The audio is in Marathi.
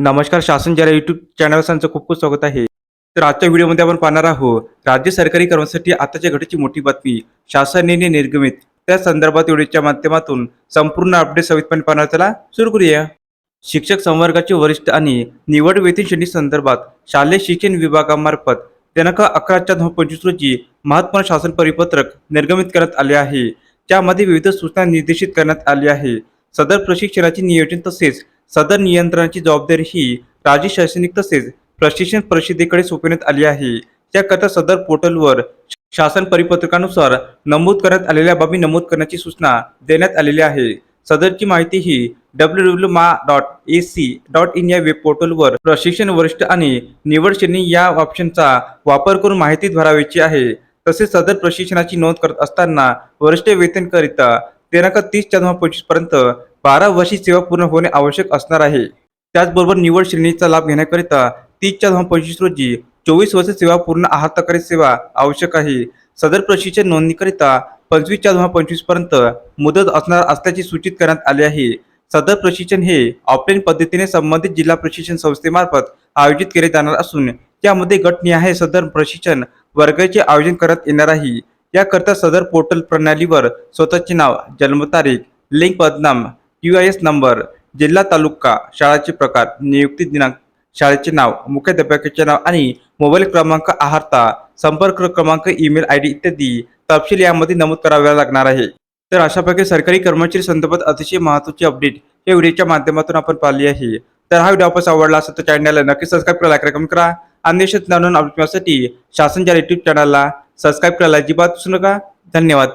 नमस्कार शासन जरा युट्यूब चॅनल त्यांचं खूप खूप स्वागत आहे. तर आजच्या व्हिडिओमध्ये आपण पाहणार आहोत राज्य सरकारी कर्मचाऱ्यांसाठी आताच्या घडीची मोठी बातमी शासनाने निर्गमित. त्या संदर्भात व्हिडिओच्या माध्यमातून संपूर्ण अपडेट सवितपणे पाहणार त्याला सुरू करूया. शिक्षक संवर्गाचे वरिष्ठ आणि निवड वेतन श्रेणी संदर्भात शालेय शिक्षण विभागामार्फत दिनांक अकरा चार दोन पंचवीस रोजी महत्त्वपूर्ण शासन परिपत्रक निर्गमित करण्यात आले आहे. त्यामध्ये विविध सूचना निर्देशित करण्यात आली आहे. सदर प्रशिक्षणाचे नियोजन तसेच सदर नियंत्रणाची जबाबदारी ही राज्य शैक्षणिक तसेच प्रशिक्षण परिषदेकडे सोपवण्यात आली आहे. त्याकरता सदर पोर्टलवर शासन परिपत्रकानुसार नमूद करण्यात आलेल्या बाबी नमूद करण्याची सूचना देण्यात आलेली आहे. सदरची माहिती ही डब्ल्यू डब्ल्यू मा dot A C dot in या वेब पोर्टलवर प्रशिक्षण वरिष्ठ आणि निवड श्रेणी या ऑप्शनचा वापर करून माहिती भरावयाची आहे. तसेच सदर प्रशिक्षणाची नोंद करत असताना वरिष्ठ वेतनकरिता दिनांक तीस चार पंचवीसपर्यंत बारा वर्षी सेवा पूर्ण होणे आवश्यक असणार आहे. त्याचबरोबर निवड श्रेणीचा लाभ घेण्याकरिता तीस चार दोन पंचवीस रोजी चोवीस वर्ष सेवा पूर्ण आहारताकारी सेवा आवश्यक आहे. सदर प्रशिक्षण नोंदणीकरिता पंचवीस चार दोन पंचवीसपर्यंत मुदत असणार असल्याचे सूचित करण्यात आले आहे. सदर प्रशिक्षण हे ऑफलाईन पद्धतीने संबंधित जिल्हा प्रशिक्षण संस्थेमार्फत आयोजित केले जाणार असून त्यामध्ये गटनिहाय सदर प्रशिक्षण वर्गाचे आयोजन करण्यात येणार आहे. याकरता सदर पोर्टल प्रणालीवर स्वतःचे नाव जन्मतारीख लिंक पदनाम यू आय एस नंबर जिल्हा तालुका शाळाचे प्रकार नियुक्ती दिनांक शाळेचे नाव मुख्याध्यापकाचे नाव आणि मोबाईल क्रमांक आहारता संपर्क क्रमांक ईमेल आय डी इत्यादी तपशील यामध्ये नमूद कराव्या लागणार आहे. तर अशा प्रकारे सरकारी कर्मचारी संदर्भात अतिशय महत्त्वाची अपडेट या व्हिडिओच्या माध्यमातून आपण पाहिली आहे. तर हा व्हिडिओ आपण आवडला असेल तर चॅनलला नक्की सबस्क्राईब करा लाईक करा आणि देशात जाणून अपडेट मिळण्यासाठी शासनच्या युट्यूब चॅनलला सबस्क्राईब करायला अजिबात विसरू नका. धन्यवाद.